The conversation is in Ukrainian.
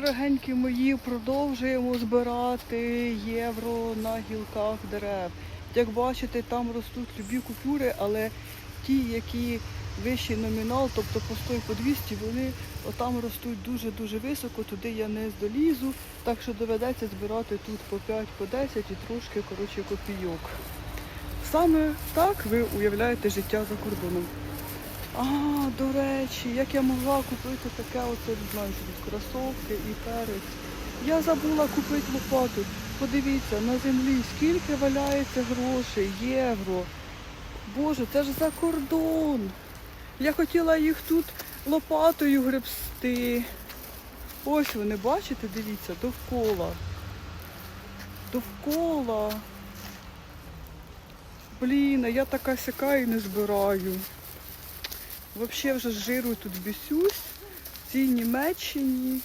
дорогенькі мої, продовжуємо збирати євро на гілках дерев. Як бачите, там ростуть любі купюри, але ті, які вищий номінал, тобто по 100 і по 200, вони отам ростуть дуже-дуже високо, туди я не здолізу, так що доведеться збирати тут по 5, по 10 і трошки коротше, копійок. Саме так ви уявляєте життя за кордоном. А, до речі, як я могла купити таке оце, не кросовки і перець. Я забула купити лопату. Подивіться, на землі скільки валяється грошей, євро. Боже, це ж за кордон. Я хотіла їх тут лопатою гребсти. Ось вони, бачите, дивіться, довкола. Довкола. Блін, а я така сяка і не збираю. Взагалі вже з жиру тут бісюсь. В цій Німеччині